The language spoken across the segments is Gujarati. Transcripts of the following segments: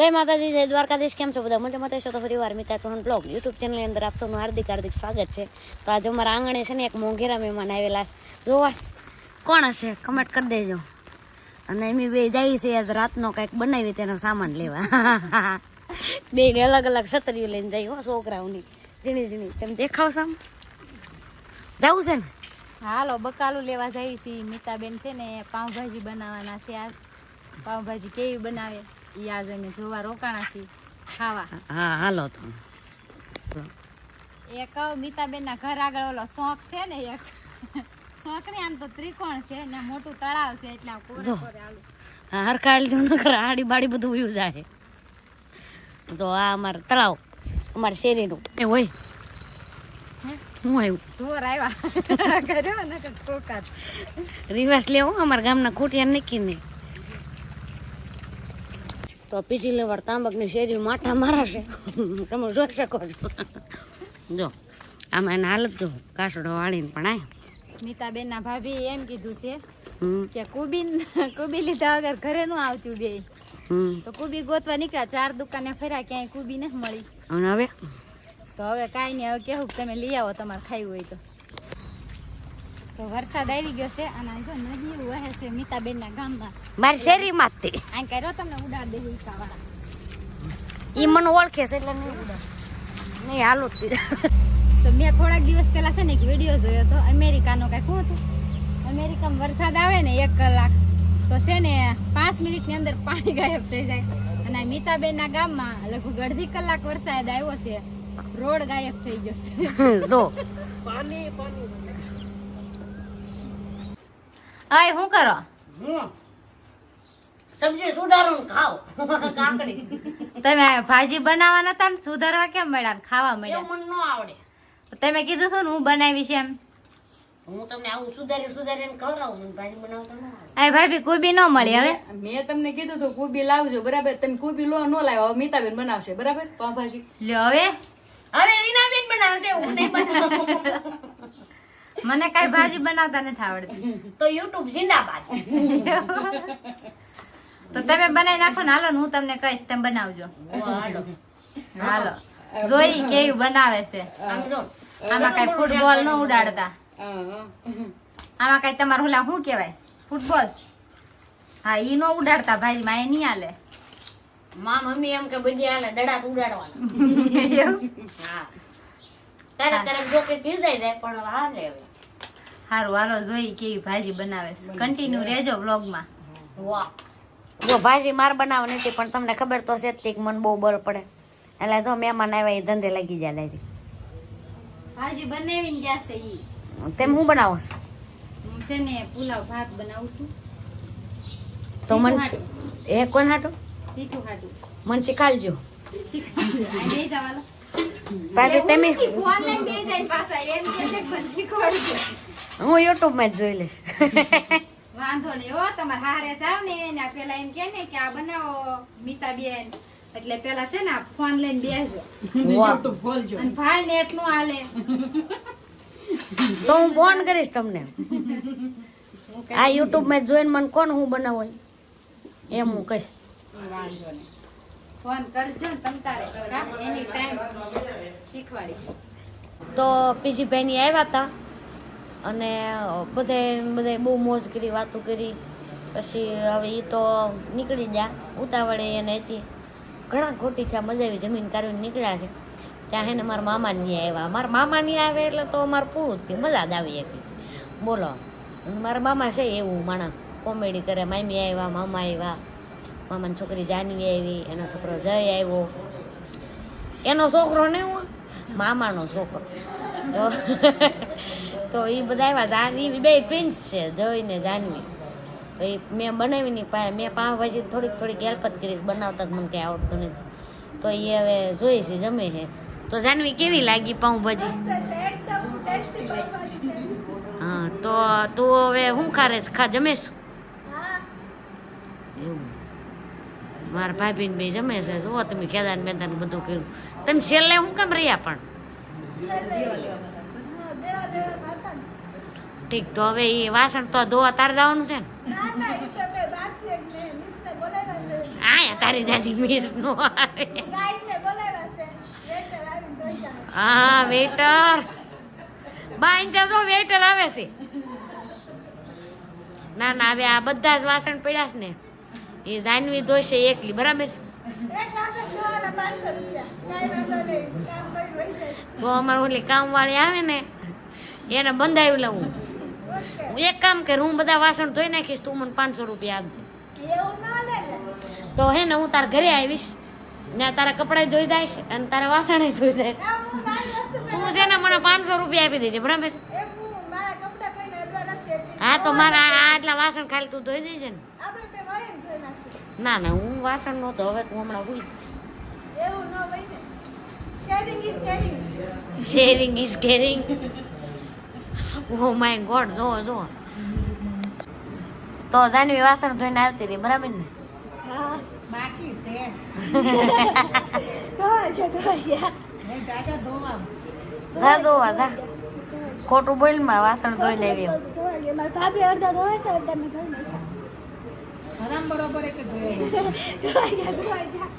જય માતાજી, જય દ્વારકાધીશ. કેમ છો બધા? મજામાં? થશો તો ફરી વાર. મિતા ચૌહાણ બ્લોગ, યુટ્યુબ ચેનલની અંદર આપ સૌનું હાર્દિક હાર્દિક સ્વાગત છે. તો આજે અમારા આંગણે છે ને એક મોંઘેરા મહેમાન આવેલા. જોવા કોણ હશે? કમેન્ટ કરી દેજો. અને એમ બે જાય છે આજ રાતનો કંઈક બનાવી તેનો સામાન લેવા. બે અલગ અલગ છતરીઓ લઈને જાય હો છોકરાઓની ઝીણી ઝીણી. તમે દેખાવ સામ? જવું છે ને? હાલો, બકાલું લેવા જઈ છીએ મિતાબેન છે ને પાઉંભાજી બનાવવાના છે આજ. પાઉંભાજી કેવી બનાવે એ આજે અમે જોવા રોકાણા છીએ ખાવા. હા હાલો તો. એ કહું મીતાબેન ના ઘર આગળ ઓલો શોખ છે ને એક. શોખ ને આમ તો ત્રિકોણ છે ને મોટું તળાવ છે એટલે કોરે. કોરે આલું. હરખાયેલ જો નકર હાડી બાડી બધું ઉયું જાય. તો આ અમાર તળાવ અમારે શેરીનું. એ હોય. હે? આવ્યું? ઢોર આવ્યા. કર્યો ને કે રિવાસ લેવો અમારા ગામના ખૂટિયા નીકળીને. તો પીસી લેવાર તાંબકની શેરી માઠા મારાશે તમે જોઈ શકો છો. જો આમાં એના હાલત જો કાસડો વાળીને પણ આય. મીતાબેન ના ભાભી એમ કીધું છે કે કુબી કુબી લીધા વગર ઘરે નું આવતું બે. તો કુબી ગોતવા નીકળ્યા ચાર દુકાને ફર્યા ક્યાંય કુબી નથી મળી. અને હવે? તો હવે કાંઈ નહીં હવે કેવું તમે લઈ આવો તમારે ખાવું હોય તો. તો વરસાદ આવી ગયો છે અને આ જો નદી વહે છે મીતાબેનના ગામમાં. મારી શેરી માંથી આ કર્યો તમને ઉડાડ દે હિંકાવાળા ઈ મને ઓળખે છે એટલે નહીં ઉડાડ. નહીં હાલો તો. મેં થોડાક દિવસ પહેલા છે ને એક વીડિયો જોયો હતો અમેરિકાનો કાંઈક શું હતું? અમેરિકામાં વરસાદ આવે ને એક કલાક તો છે ને પાંચ મિનિટની અંદર પાણી ગાયબ થઈ જાય. અને મીતાબેન ના ગામમાં લગભગ અડધી કલાક વરસાદ આવ્યો છે. રોડ ગાયબ થઈ ગયો છે. જો. અય શું કરો? સબ્જી સુધારો ને કાકડી. તમે ભાજી બનાવવાના હતા ને સુધારવા કેમ મળ્યા ખાવા મળ્યા? મને ન આવડે. તમે કીધું હતું હું બનાવીશ એમ. હું તમને આવું સુધારી સુધારીને ખવડાવું મને ભાજી બનાવતા ન આવડે. ભાભી કોબી ન મળી હવે? મેં તમને કીધું હતું કોબી લાવજો બરાબર? તમે કોબી લો ન લાવ્યો હવે મીતાબેન બનાવશે બરાબર? પાવભાજી લ્યો હવે. હવે રીનાબેન બનાવશે હું નહીં બનાવું. મને કઈ ભાજી બનાવતા નથી આવડતી. તો યુટ્યુબ જિંદાબાદ. તો તમે બનાવી નાખો ને હાલો ને હું તમને કહીશ તમે બનાવજો. હાલો. જોઈ કેવી બનાવે છે. આમાં કઈ ફૂટબોલ ન ઉડાડતા. આમાં કઈ તમારું ઓલા શું કેવાય ફૂટબોલ હા ઈ નો ઉડાડતા ભાઈ માં એ નહીં હાલે. માં મમ્મી એમ કે બધી હાલે દડા ઉડાડવાના? હા. ક્યારેક ક્યારેક જો કે કીધાઈ જાય પણ હવે. હાલે હારું હાલો જોઈ કેવી ભાજી બનાવે. કન્ટિન્યુ રહેજો વ્લોગમાં જો ભાજી માર બનાવવાની હતી પણ તમને ખબર તો છે જ મને બહુ બળ પડે. એટલે જો મહેમાન આવ્યા એ ધંધે લાગી જાય લાગી ભાજી બનાવીને ગયા છે ઈ. તેમ હું બનાવો છું? હું છે ને પુલાવ ભાત બનાવું છું. તો મન એ કોણ હાટું? તીખું હાટું. મન શીખાડજો. ભાભી તમે ઓનલાઈન બે જાય પાછા એમ કે મન શીખવાડજો. હું યુટ્યુબમાં જ જોઈ લઈશ. વાંધો નહીં હો તમારે હારે જાવ ને ને પેલા એમ કે ને કે આ બનાવો મીતાબેન. એટલે પેલા છે ને ફોન લઈને બેસજો યુટ્યુબ ખોલજો. અને ભાઈ ને એટલું હાલે. તો હું ફોન કરીશ તમને. આ યુટ્યુબમાં જોઈને મને કોણ હું બનાવો એમ? હું કહીશ. વાંધો નહીં. ફોન કરજો ને તમ તારે. એની ટાઈમ શીખવાડીશ. તો પીજીભાઈની આવ્યા હતા અને બધે બધે બહુ મોજ કરી, વાતો કરી. પછી હવે એ તો નીકળી ગયા, ઉતાવળે એને હતી ઘણા ખોટી થયા, મજા આવી, જમીન કાઢીને નીકળ્યા છે. ત્યાં હે ને મારા મામા નહીં આવ્યા. મારા મામા નહીં આવે એટલે તો અમારે પૂરું થયું, મજા જ આવી હતી. બોલો, મારા મામા છે એવું માણસ, કોમેડી કરે, મામી આવ્યા, મામા આવ્યા, મામાની છોકરી જાનવી આવી, એનો છોકરો જય આવ્યો. એનો છોકરો ને હું? મામાનો છોકરો. તો એ બધા આવ્યા જાનવી બે પ્રિન્સ છે જોઈને જાનવી તો એ મેં બનાવી નહીં પાય મેં પાવભાજી થોડીક થોડીક હેલ્પ જ કરીશ બનાવતા જ મને કંઈ આવડતું નથી. તો એ હવે જોઈ છે જમે છે. તો જાનવી કેવી લાગી પાઉંભાજી? હા તો તું હવે શું ખારે છે? ખા જમેશ એવું. મારા ભાભી ને બે જમે છે. જુઓ તમે ખેદાન મેદાન બધું કર્યું. તમે છેલ્લે શું કામ રહ્યા પણ? ઠીક તો હવે એ વાસણ તો ધોવા તાર જવાનું છે ને. આયા તારી દાદી મિસ નો આવે. હા વેટર. બાઈન જો વેટર આવે છે. ના ના હવે આ બધા જ વાસણ પડ્યા છે ને. એ જાનવી ધોશે એકલી બરાબર? તો અમારે ઓલી કામ વાળી આવે ને એને બંધાવી લઉં. હું એક કામ કર હું બધા વાસણ ધોઈ નાખીશ તું મને પાંચસો રૂપિયા આપજે. તો હે ને હું તાર ઘરે આવીશ ને તારા કપડા ધોઈ જાય છે અને તારા વાસણ ધોઈ જાય. તું છે ને મને પાંચસો રૂપિયા આપી દેજે બરાબર? હા તો મારા આટલા વાસણ ખાલી તું ધોઈ દેજે ને. ના ના હું વાસણ નહોતો હવે તું હમણાં ભૂલી sharing is caring oh my God જો જો. તો જાનવી વાસણ ધોઈને આવતી રહી બરાબર ને? બાકી છે. જા ધોવા જા. ખોટું બોલમાં વાસણ ધોઈને આવી એમ. ભાભી અડધા ધોવે છે અડધા મેં ધોઈ નાખ્યા. હરામ બરોબર એક ધોવાઈ ગયા, ધોવાઈ ગયા.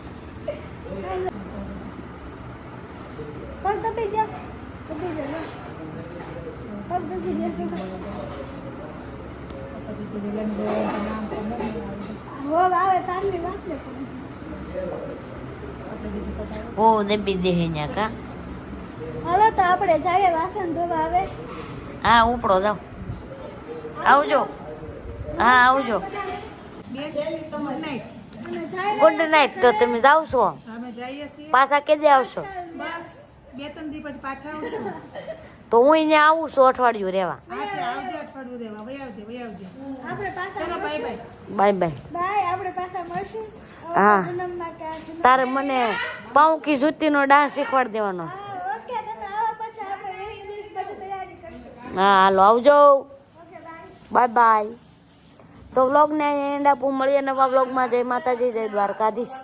પગ દબી ગયા દબી ગયા પગ દબી ગયા હોવ આવે તારની વાત ને ઓ દેબી દે અહીંયા કા? હાલો તો આપણે જઈએ વાસણ ધોવા આવે હા ઉપડો જાવ આવજો. હા આવજો. ગુડ નાઇટ તો તમે જાવ છો પાછા કેજે આવશો? બસ. બે ત્રણ દિવસ પછી પાછા આવશું તો હું અહીંયા આવું છું અઠવાડિયું રહેવા. હા અઠવાડિયું રહેવા. વહી આવજે વહી આવજે. આપણે પાછા ચલો bye bye bye bye. Bye આપણે પાછા મળશું. હા. તારે મને પાઉકી જૂતીનો ડાન્સ શીખવાડી દેવાનો. હા ઓકે તમે આવો પછી આપણે વીસ વીસ બધી તૈયારી કરશું. હા હાલો આવજો. બાય. Bye bye. તો વ્લોગને અહીંયા એન્ડ આપું. મળીએ નવા વ્લોગમાં. જય માતાજી જય દ્વારકાધીશ.